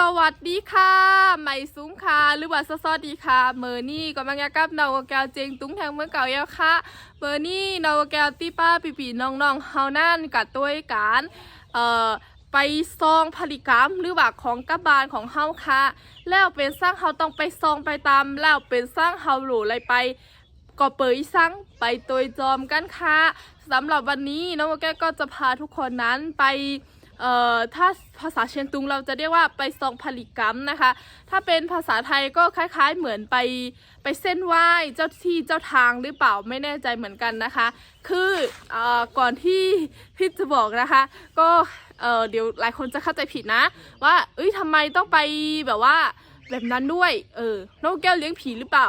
สวัสดีค่ะใหม่ซุ้งค่ะ หรือว่าสวัสดีค่ะ เมอร์นี่ก็มังยากับนาวแกวเจงตุ้งแทงเมื่อเก่าแล้วค่ะเมอร์นี่นาวแกวตีป้าปีปีน้องๆเฮานั่นกัดตัวการเอ่อไปซองผลิกรรมหรือว่าของกบาลของเฮาค่ะ แล้วเป็นสร้างเฮาต้องไปซองไปตามแล้วเป็นสร้างเฮาหลูอะไรไปก็เปิดสั่งไปตัวจอมกันค่ะสำหรับวันนี้น้องแก้วก็จะพาทุกคนนั้นไป เอ่อถ้าภาษาเชียงตุงเราจะเรียกว่าไปซองผลิกรรมนะคะ ถ้าเป็นภาษาไทยก็คล้ายๆเหมือนไปไปเส้นไหว้เจ้าที่เจ้าทางหรือเปล่าไม่แน่ใจเหมือนกันนะคะ คือเอ่อก่อนที่ที่จะบอกนะคะ ก็เอ่อเดี๋ยวหลายคนจะเข้าใจผิดนะ ว่าเอ้ยทำไมต้องไปแบบว่าแบบนั้นด้วยเออน้องแก้วเลี้ยงผีหรือเปล่า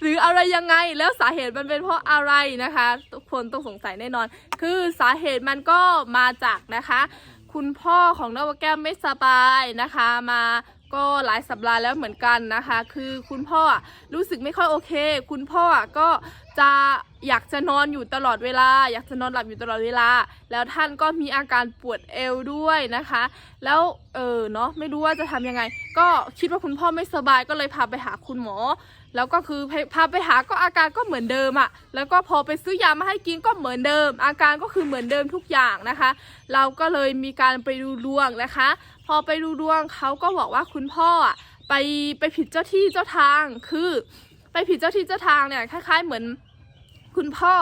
หรืออะไรยังไงแล้วสาเหตุมันเป็นเพราะอะไรนะคะ คนต้องสงสัยแน่นอน คือสาเหตุมันก็มาจากนะคะ คุณพ่อของนวแก้วไม่สบายนะคะ มาก็หลายสัปดาห์แล้วเหมือนกันนะคะ คือคุณพ่อรู้สึกไม่ค่อยโอเค คุณพ่อก็ จะอยากจะนอนอยู่ตลอดเวลา อยากจะนอนหลับอยู่ตลอดเวลา แล้วท่านก็มีอาการปวดเอวด้วยนะคะ แล้วเออเนาะไม่รู้ว่าจะทำยังไง ก็คิดว่าคุณพ่อไม่สบายก็เลยพาไปหาคุณหมอ แล้วก็คือพาพาไปหาก็อาการก็เหมือนเดิมอะแล้วก็พอไปซื้อยามาให้กินก็เหมือนเดิม อาการก็คือเหมือนเดิมทุกอย่างนะคะ เราก็เลยมีการไปดูดวงนะคะ พอไปดูดวงเขาก็บอกว่าคุณพ่ออะไปไปผิดเจ้าที่เจ้าทางคือ ไปผิดเจ้าที่เจ้าทางเนี่ยคล้ายๆเหมือนคุณพ่อ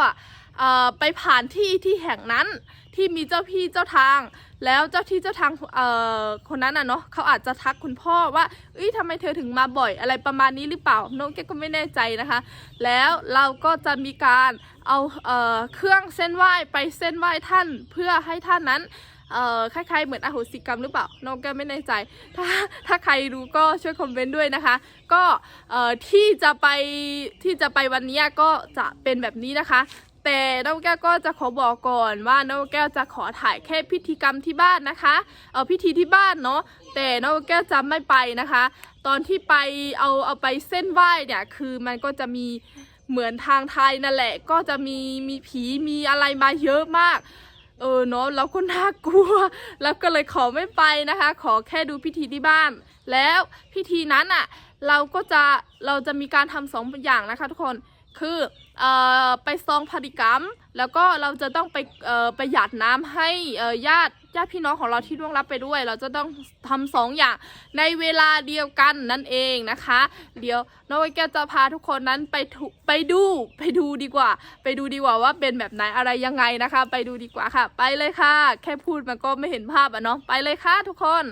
ออไปผ่านที่ที่แห่งนั้นที่มีเจ้าพี่เจ้าทาง แล้วเจ้าที่เจ้าทางคนนั้นอะเนาะเขาอาจจะทักคุณพ่อว่าเอ้ยทำไมเธอถึงมาบ่อยอะไรประมาณนี้หรือเปล่าน้องแกก็ไม่แน่ใจนะคะ แล้วเราก็จะมีการเอาเอเครื่องเส้นไหว้ไปเส้นไหว้ท่านเพื่อให้ท่านนั้น เอ่อคล้ายๆเหมือนอโหสิกรรมหรือเปล่าน้องแกไม่แน่ใจ ถ้าถ้าใครรู้ก็ช่วยคอมเมนต์ด้วยนะคะ ก็เอ่อที่จะไปที่จะไปวันนี้ก็จะเป็นแบบนี้นะคะแต่น้องแก้วก็จะขอบอกก่อนว่าน้องแก้วจะขอถ่ายแค่พิธีกรรมที่บ้านนะคะเออพิธีที่บ้านเนาะแต่น้องแก้วจะไม่ไปนะคะ ตอนที่ไปเอาเอาไปเส้นไหว้เนี่ยคือมันก็จะมีเหมือนทางไทยนั่นแหละ ก็จะมีมีผีมีอะไรมาเยอะมาก เออเนาะแล้วก็น่ากลัวแล้วก็เลยขอไม่ไปนะคะ ขอแค่ดูพิธีที่บ้าน แล้วพิธีนั้นอะเราก็จะเราจะมีการทำสองอย่างนะคะทุกคนคือเอ่อไปซองพอดิกรรม แล้วก็เราจะต้องไปเอ่อไปหยาดน้ำให้เอ่อญาติ ญาติพี่น้องของเราที่ร่วงรับไปด้วย เราจะต้องทำสองอย่างในเวลาเดียวกันนั่นเองนะคะ เดี๋ยวน้องแก้วจะพาทุกคนนั้นไปไปดูไปดูดีกว่า ไปดูดีกว่าว่าเป็นแบบไหนอะไรยังไงนะคะ ไปดูดีกว่าค่ะ ไปเลยค่ะ แค่พูดมันก็ไม่เห็นภาพอะเนาะไปเลยค่ะทุกคน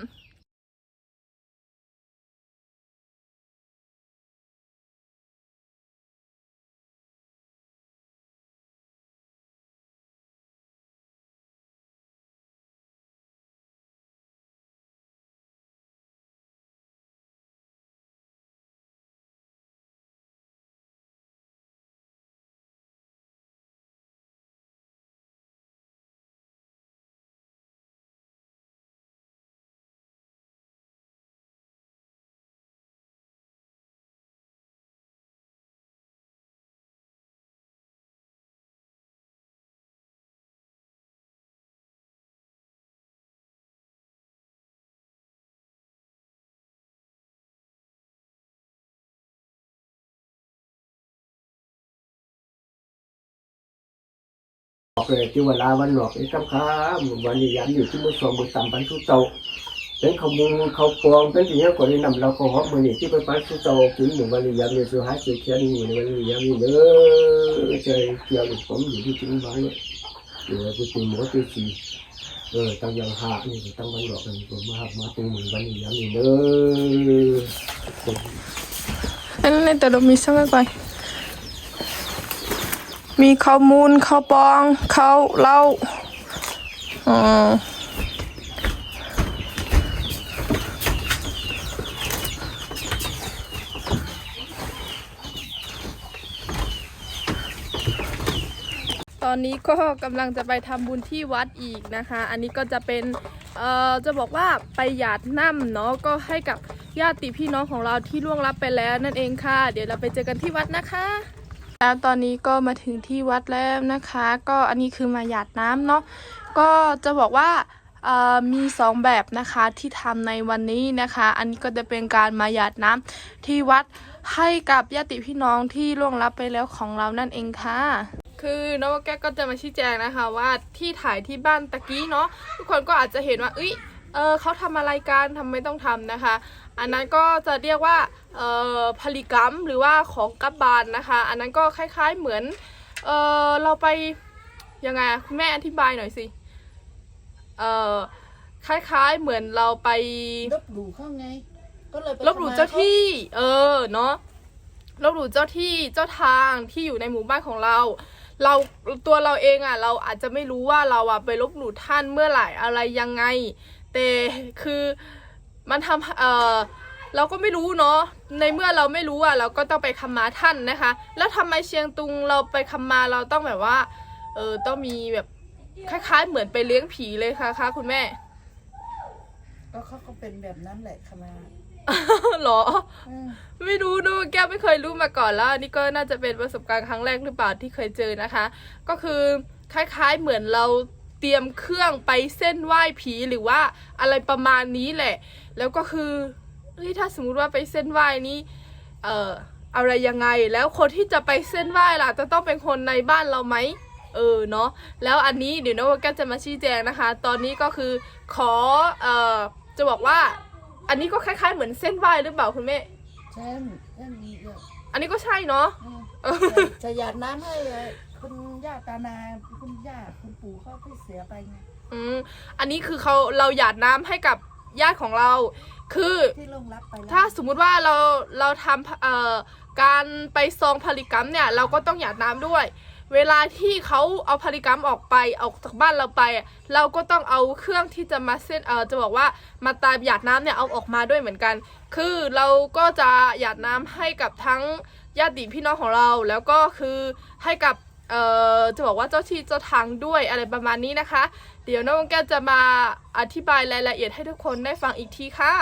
อกเลยที่เวลาวันหลอกไอ้คำค้าหมู่วันนี้ยันอยู่ที่มือสองมือต่ำปันทุเตาเป็นเขามุงเขาปองเป็นอย่างนี้ก่อนที่นำเราขาหอบมือนี่ที่ไปปันทุเตาถึงหนึ่งวันนี้ยันเนี่ยสุดท้ายเสียแค่นี้วันนี้ยันนี่เด้อใจเกี่ยวกับผมอยู่ที่ถึงบ้านเนี่ยอยู่ที่ถึงหมอที่สี่เออตั้งยังหานี่ตั้งวันหลอกกันผมมามาตรงหนึ่งวันนี้ยันนี่เด้ออันนี้แต่เรา มีข้าวมูลข้าวปองข้าวเหล้าอ๋อตอนนี้ก็กำลังจะไปทำบุญที่วัดอีกนะคะ อันนี้ก็จะเป็น เอ่อ จะบอกว่าไปหยาดน้ำเนาะ ก็ให้กับญาติพี่น้องของเราที่ล่วงลับไปแล้วนั่นเองค่ะ เดี๋ยวเราไปเจอกันที่วัดนะคะ แล้วตอนนี้ก็มาถึงที่วัดแล้วนะคะ ก็อันนี้คือมาหยาดน้ำเนาะก็จะบอกว่ามีสองแบบนะคะที่ทำในวันนี้นะคะ อันนี้ก็จะเป็นการมาหยาดน้ำที่วัดให้กับญาติพี่น้องที่ล่วงลับไปแล้วของเรานั่นเองค่ะ คือน้องแก้ก็จะมาชี้แจงนะคะว่าที่ถ่ายที่บ้านตะกี้เนาะทุกคนก็อาจจะเห็นว่าเอ้ย เออเขาทำอะไรกันทำไมต้องทำนะคะ อันนั้นก็จะเรียกว่าเอ่อผลิกรรมหรือว่าของกับบานนะคะ อันนั้นก็คล้าย ๆเหมือนเออเราไปยังไงอะคุณแม่อธิบายหน่อยสิเออคล้ายๆเหมือนเราไปลบหลู่เขาไง ก็เลยไปลบหลู่เจ้าที่ เออเนาะลบหลู่เจ้าที่เจ้าทางที่อยู่ในหมู่บ้านของเรา เราตัวเราเองอะ เราอาจจะไม่รู้ว่าเราอะไปลบหลู่ท่านเมื่อไหร่อะไรยังไง แต่คือมันทำเออเราก็ไม่รู้เนาะในเมื่อเราไม่รู้อะเราก็ต้องไปคำมาท่านนะคะ แล้วทำไมเชียงตุงเราไปคำมาเราต้องแบบว่าเออต้องมีแบบคล้าย ๆ เหมือนไปเลี้ยงผีเลยค่ะค่ะคุณแม่ ก็เขาก็เป็นแบบนั้นแหละค่ะมาเหรออืมไม่รู้ด้วยแก้วไม่เคยรู้มาก่อนแล้วอันนี่ก็น่าจะเป็นประสบการณ์ครั้งแรกหรือเปล่าที่เคยเจอนะคะ ก็คือคล้ายๆเหมือนเรา เตรียมเครื่องไปเส้นไหว้ผีหรือว่าอะไรประมาณนี้แหละ แล้วก็คือเฮ้ยถ้าสมมุติว่าไปเส้นไหว้นี้เอ่ออะไรยังไง แล้วคนที่จะไปเส้นไหว้ล่ะ จะต้องเป็นคนในบ้านเราไหมเออเนาะแล้วอันนี้เดี๋ยวน้องแก้วจะมาชี้แจงนะคะ ตอนนี้ก็คือขอเอ่อจะบอกว่า อันนี้ก็คล้ายๆเหมือนเส้นไหว้หรือเปล่าคุณแม่เช่นเช่นนี้ก็อันนี้ก็ใช่เนาะอืมจะจะหยาดน้ำให้ คุณย่าตานาคุณย่าคุณปู่เขาที่เสียไปไงอืมอันนี้คือเขาเราหยาดน้ำให้กับญาติของเรา คือที่ลงรับไปแล้วถ้าสมมุติว่าเราเราทำเอ่อการไปซองผลิกรรมเนี่ยเราก็ต้องหยาดน้ำด้วย เวลาที่เขาเอาผลิกรรมออกไปออกจากบ้านเราไปอะเราก็ต้องเอาเครื่องที่จะมาเส้นเอ่อจะบอกว่ามาตามหยาดน้ำเนี่ยเอาออกมาด้วยเหมือนกัน คือเราก็จะหยาดน้ำให้กับทั้งญาติพี่น้องของเรา แล้วก็คือให้กับ เอ่อจะบอกว่าเจ้าที่เจ้าทางด้วยอะไรประมาณนี้นะคะ เดี๋ยวน้องแก้วจะมาอธิบายรายละเอียดให้ทุกคนได้ฟังอีกทีค่ะ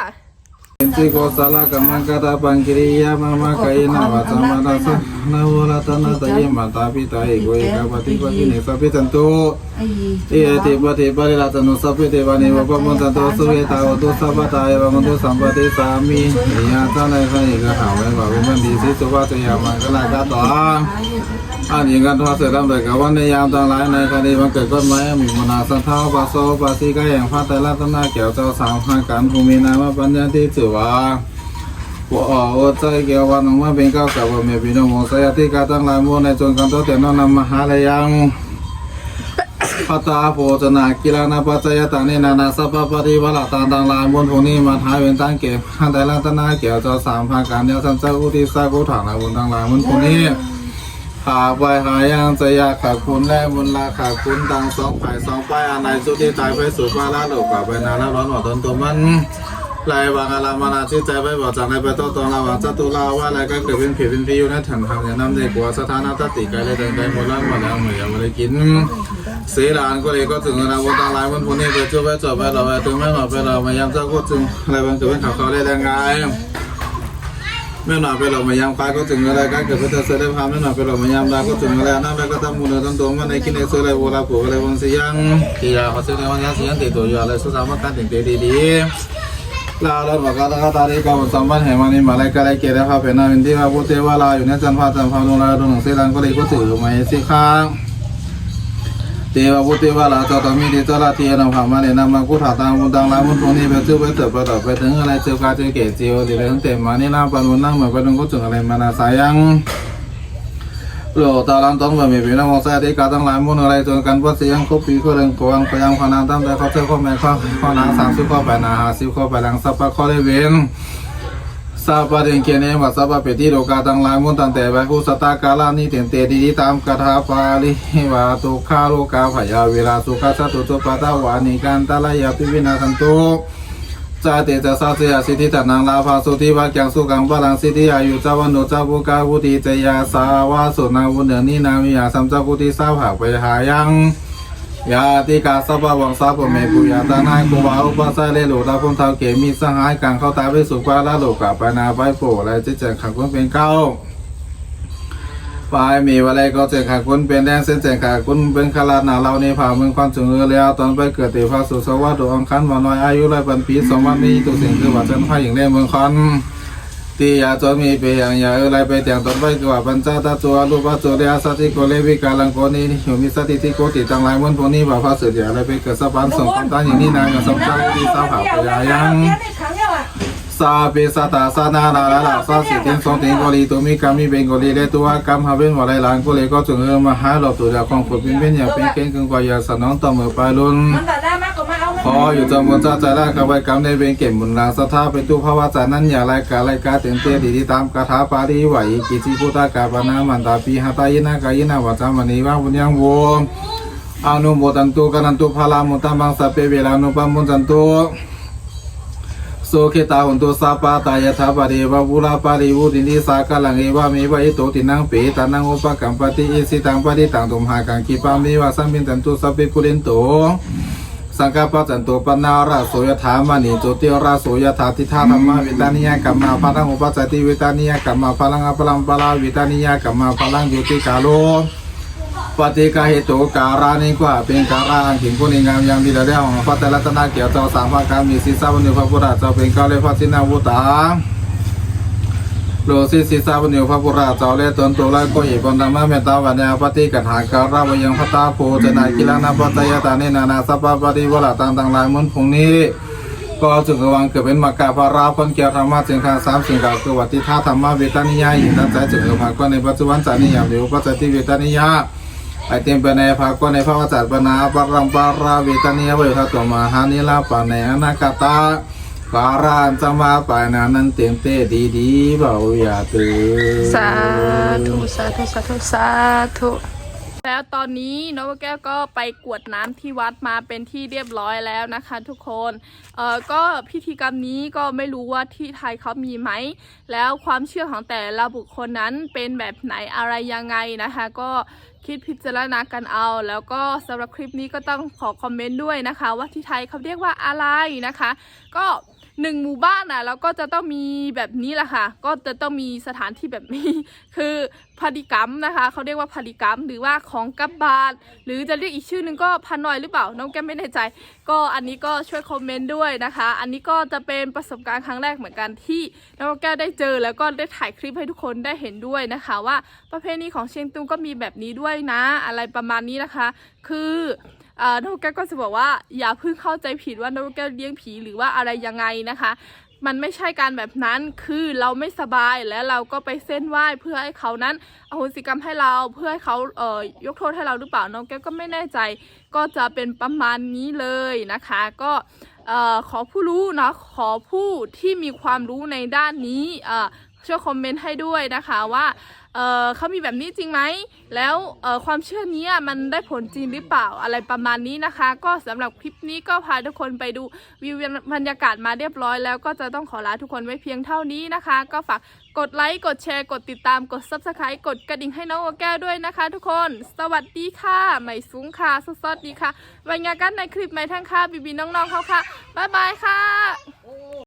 Inti ko sala kamang kata pangkiriya mama kai na wata mata sa na wala tana ta ye mata pi ta e ko e ka pati ko ki ne sa pi tan to ไอ้ e e te pa te pa le la tanu sa pi te pa ne wa pa mon ta to su ye ta o to sa pa ta ye wa mon to sam pa te sa mi e ya ta na sa ye ka ha we wa we man di si so pa te ya ma ka la ka to a อันนี้กันทอดเสร็จแล้วเลยกับวันในยามต่างหลายในคดีมันเกิดก้นไม้มีมนาสันเท้าปาโซปาซีก็อย่างพระแต่ละตนาเกี่ยวเจ้าสาวหาการภูมินามาปัญญาที่ถือว่าว่าอ๋อใจเกี่ยววันของมาเป็นก้าวกับว่าเมียพี่น้องของสายที่การตั้งหลายมูในจนกันตัวแต่นนำมหาลายังพัตตาโภชนากีฬานาปัจจยตานินานาสัพพปฏิวัลตางต่างหลายมูลพวกนี้มาท้ายเป็นตั้งเก็บหันแต่ละตนาเกี่ยวเจ้าสามภาการเดียวสันเจ้าอุทิศสากุถางหลายบุญต่างหลายมูลพวกนี้ หาไปหายังจะอยากขาดคุณและบุญลาขาดคุณดังสองฝ่ายสองฝ่ายอันไหนสุดที่ตายไปสู่ฟ้าละหลกกว่าไปนาละร้อนหัวตนตัวมันลายวางอารามานาชื่ใจไปบอกจากในไปต้ตองระหว่างจตุลาว่าอะไรก็เกิดเป็นผิดเป็นพิวนะถันทางเนี่ยนำในกัวสถานะตติไกลเลยเดินไกลหมดแล้วหมดแล้วเหมือนยังไม่ได้กินเสียหลานก็เลยก็ถึงเวลาวันตางหลายวันพวกนี้ไปช่วยไปจบไปเราไปถึงไม่หมดไปเรามายามเจ้าก็ถึงอะไรบางเกิดเป็นข่าวเขาได้ยังไง แม่หน่อยไปหลอกมายามคายก็ถึงอะไรก็เกิดเป็นเธอเสด็จพาแม่หน่อยไปหลอกมายามดาก็ถึงอะไรนั่นแม่ก็ตั้งมูลตั้งตัวมันในกินในเสืออะไรโบราณผูกอะไรวันเสียงที่ยาเขาเสือในวันยาเสียงติดตัวอยู่อะไรสุดสามารถการถึงดีดีลาแล้วบอกกันก็ตาดีกับสัมบัติแห่งมันนี่มาเลยก็เลยเกิดแล้วเป็นนาวินที่ว่าพุทวาลาอยู่ในจันทร์พาจันทร์พาลงลาดงหนังเสรังก็เลยก็ถือมาสิค้าง เทวบุตรวาลาเจ้าตมีดีเจ้าลาทีนผ่ามาเนี่ยนำมากุถาตามมุนตังลามุนตรงนี้ไปซื้อไปเติบไปต่อไปถึงอะไรเจ้ากาเจ้าเกศเจียวดีเลยทั้งเต็มมานี่น้ำปันมุนนั่งเหมือนไปตรงก็ถึงอะไรมานาสายังโลตาลังต้องแบบมีพี่น้องมองใส่ที่กาตั้งหลายมุนอะไรจนกันว่าเสียงครบปีก็เรื่องกวางพยายามพนังตั้งแต่เขาเจ้าข้อแม่ข้อข้อนางสามสิบข้อแปดนาห้าสิบข้อแปดหลังสัพพะข้อได้เว้น ซาปะเดงเกเนมัสสะปะเปติโลกาตังลายมุนตันแต่ไปกุสตากาลานิเตนเตดีดีตามคาถาปาลิวาตุคาโลกาพยาเวลาสุขสัตตุตุปะตาวานิกันตาลายาปิวินาสันตุจาเตจะสาเสียสิทธิตนังลาภาสุทิวากังสุกังพลังสิทธิอายุจาวันโนจาบุกาวุติจยาสาวาสุนาวุเนนีนามิยาสัมจาวุติสาวหาไปหายัง ยาติกาสัพพวังสัพพเมปุยาตานายกุวาอุปสาเลโลตาพงเทาเกมีสหายการเข้าตาไปสู่กวาลาโลกาปนาไปโปและจิตใจขังคนเป็นเก้าปลายมีอะไรก็เจขาคุณเป็นแดงเส้นเจขาคุณเป็นขลาดหนาเราในผ่าเมืองความจึงเออแล้วตอนไปเกิดเตพาสุสวัสดิ์ดวงคันมาน้อยอายุไรปันปีสองวันนี้ตัวสิ่งคือว่าจันพ่าอย่างแรเมืองคัน ตียาจอมีเปียงยาเออไรไปแต่งตนไปกว่าปัญจตาตัวรูปตัวเรียสัติโกเลวิกาลังโกนี้หิวมีสติที่โกติตังหลายวันพวกนี้บ่าพระเสืออะไรไปเกิดสะพานส่งความตั้งอย่างนี้นางกับสมใจที่สาวหาปยายัง ซาเปสาตาสานานาลาลาซาสิติงสองติงกอลีตัวมีกามีเบงกอลีเลตัวกามหาเวนวะไรหลานก็เลยก็จงเออมาหาหลบตัวจากของคนเป็นเป็นอย่าเป็นเก่งกึ่งกว่าอย่าสนองต่อมือไปลุนมันแต่ได้มากกว่ามาเอาพออยู่จำบนจ้าใจแรกกับไว้กำในเบงเก็บบุญลางสถาไปตู้ภาวะจานั้นอย่าไรกาไรกาเต็มเตี้ยดีที่ตามคาถาปาริไหวกิจิพุตากาปนามันตาปีหาตายนากายนาวาจามันนีว่าบุญยังโวอนุโมทันตุกันันตุพาลามุตตัมบังสัพเพเวลานุปัมมุจันตุ โสเคตาหุนตุสาปาตายะถาปะเดวะบุราปาริวุตินิสากะลังเอวะเมวะอิโตตินังเปตานังอุปกัมปติอิสิตังปะติตังตุมหากังกิปามิวะสัมมินตันตุสัพเพปุเรนโตสังฆปัจจันโตปนาราโสยถามณีโจติราโสยถาทิธาธรรมวิตานิยกัมมาพลังอุปจตติวิตานิยกัมมาพลังอปลังปลาวิตานิยกัมมาพลังโยติกาโล ปฏิกาเหตุการานิกว่าเป็นการาอันถึงผู้นิงามยังดีแล้วแล้วพระแต่รัตนาเกี่ยวเจ้าสามภาการมีศีสาวันเดียวพระพุทธเจ้าเป็นกาเลพระสินาวุตาโลสิศีสาวันเดียวพระพุทธเจ้าเลยตนตัวไรก็อีกคนธรรมะเมตตาวันเนียปฏิกันหาการาวยังพระตาโพจนากิลานาปัตยตานินานาสัพพปฏิวลาต่างต่างหลายมุนพงนี้ก็จึงระวังเกิดเป็นมากาภาราพนเกียรธรรมะจึงคาสามสิ่งกล่าวคือวัติท่าธรรมะเวทานิยาอินทันใจจึงเอภาก็ในปัจจุบันจานิยามเดียวปัจจัยเวทานิยา ไอเต็มไปในภาคก็ในภาคจัดปนาปรังปาราเวตานียเวทตัวมหานิลาปะในอนาคตาการานจะมาไปนานันเต็มเตดีดีเบาอย่าตื่นสาธุสาธุสาธุสาธุแล้วตอนนี้นกแก้วก็ไปกวดน้ำที่วัดมาเป็นที่เรียบร้อยแล้วนะคะ ทุกคนเอ่อก็พิธีกรรมนี้ก็ไม่รู้ว่าที่ไทยเขามีไหม แล้วความเชื่อของแต่ละบุคคลนั้นเป็นแบบไหนอะไรยังไงนะคะ ก็ คิดพิจารณากันเอา แล้วก็สำหรับคลิปนี้ก็ต้องขอคอมเมนต์ด้วยนะคะ ว่าที่ไทยเขาเรียกว่าอะไรนะคะ ก็ หนึ่งหมู่บ้านอะแล้วก็จะต้องมีแบบนี้แหละค่ะ ก็จะต้องมีสถานที่แบบนี้ คือพาดิกรรมนะคะเขาเรียกว่าพาดิกรรม หรือว่าของกับบาทหรือจะเรียกอีกชื่อหนึ่งก็พันนอยหรือเปล่า น้องแก้มไม่แน่ใจ ก็อันนี้ก็ช่วยคอมเมนต์ด้วยนะคะ อันนี้ก็จะเป็นประสบการณ์ครั้งแรกเหมือนกันที่น้องแก้วได้เจอแล้วก็ได้ถ่ายคลิปให้ทุกคนได้เห็นด้วยนะคะ ว่าประเพณีของเชียงตุงก็มีแบบนี้ด้วยนะ อะไรประมาณนี้นะคะ คือ น้องแก้วก็จะบอกว่าอย่าเพิ่งเข้าใจผิดว่าน้องแก้วเลี้ยงผีหรือว่าอะไรยังไงนะคะ มันไม่ใช่การแบบนั้นคือเราไม่สบายและเราก็ไปเส้นไหว้เพื่อให้เขานั้นอโหสิกรรมให้เราเพื่อให้เขาเอ่อยกโทษให้เราหรือเปล่าน้องแก้วก็ไม่แน่ใจ ก็จะเป็นประมาณนี้เลยนะคะ ก็เอ่อขอผู้รู้นะขอผู้ที่มีความรู้ในด้านนี้เอ่อช่วยคอมเมนต์ให้ด้วยนะคะว่า เออเขามีแบบนี้จริงไหม แล้วเออความเชื่อนี้มันได้ผลจริงหรือเปล่าอะไรประมาณนี้นะคะ ก็สำหรับคลิปนี้ก็พาทุกคนไปดูวิวบรรยากาศมาเรียบร้อยแล้วก็จะต้องขอลาทุกคนไว้เพียงเท่านี้นะคะ ก็ฝากกดไลค์กดแชร์กดติดตามกด subscribe กดกระดิ่งให้น้องโอแก้วด้วยนะคะ ทุกคนสวัสดีค่ะใหม่สูงค่ะสดๆดีค่ะไว้งานกันในคลิปใหม่ทั้งค่ะบีบีน้องๆเขาค่ะบ๊ายบายค่ะ